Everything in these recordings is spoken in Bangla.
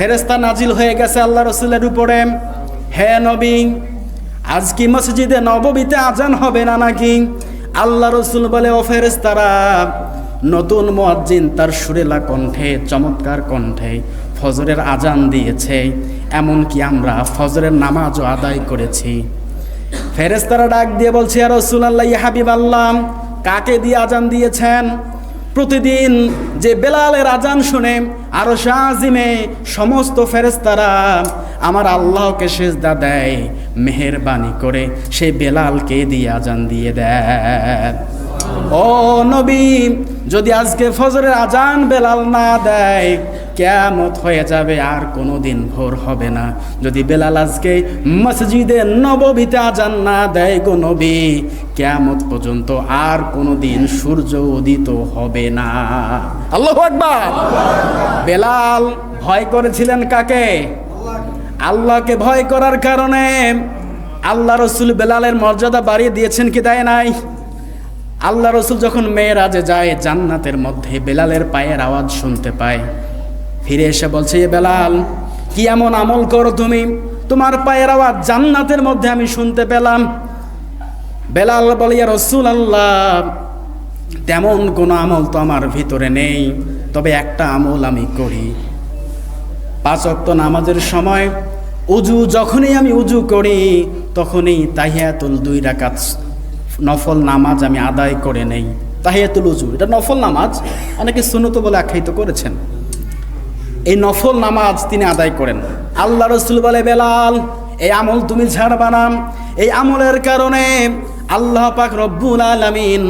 ফেরেস্তা নাজিল হয়ে গেছে আল্লাহ রসুলের উপরে। হে নবী, আজ কি মসজিদে নববীতে আজান হবে না নাকি? আল্লাহ রসুল বলে, ও ফেরেস্তারা নতুন মুয়াজ্জিন তার সুরেলা কণ্ঠে, চমৎকার কণ্ঠে ফজরের আজান দিয়েছে, এমনকি আমরা ফজরের নামাজও আদায় করেছি। ফেরেস্তারা ডাক দিয়ে বলছে আর রসুলাল্লাহ হাবিব আল্লাহ কাকে দিয়ে আজান দিয়েছেন? প্রতিদিন যে বেলালের আজান শুনে আরও শাহিমে সমস্ত ফেরেস্তারা আমার আল্লাহকে সেজদা দেয়, মেহেরবানি করে সেই বেলালকে দিয়ে আজান দিয়ে দেয়। ও নবী, যদি আজকে ফজরের আজান বেলাল না দেয়, কেয়ামত হয়ে যাবে, আর কোনো দিন ভোর হবে না। যদি বেলাল আজকে মসজিদে নববীতে আজান না দেয় গো নবী কেয়ামত পর্যন্ত আর কোনো দিন সূর্য উদিত হবে না। আল্লাহ আকবার। বেলাল ভয় করেছিলেন কাকে? আল্লাহকে ভয় করার কারণে। আল্লাহ রসুল বেলালের মর্যাদা বাড়িয়ে দিয়েছেন কি দেয় নাই? আল্লাহ রসুল যখন মেয়েরাজে যায়, জান্নাতের মধ্যে বেলালের পায়ের আওয়াজ শুনতে পায়। ফিরে এসে বলছে, এ বেলাল, কি এমন আমল করো তুমি? তোমার পায়ের আওয়াজ জান্নাতের মধ্যে আমি শুনতে পেলাম। বেলাল বলিয়া রসুল আল্লাহ তেমন কোনো আমল তো আমার ভিতরে নেই, তবে একটা আমল আমি করি। পাঁচ অক্ত নামাজের সময় উজু, যখনই আমি উজু করি, তখনই তাহিয়াতুল দুই রাকাত নফল নামাজ আমি আদায় করে নেই। তাহিয়াতুল উজু, এটা নফল নামাজ, অনেকে সুনত বলে আখ্যায়িত করেছেন। এই নফল নামাজ তিনি আদায় করেন। আল্লাহ রসুল বলে, বেলাল, এই আমল তুমি ছাড়বা না। এই আমলের কারণে আল্লাহ পাক রব্বুল আলামিন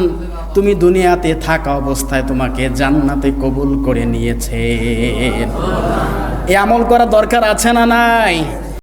তুমি দুনিয়াতে থাকা অবস্থায় তোমাকে জান্নাতে কবুল করে নিয়েছে এ আমল করা দরকার আছে না নাই?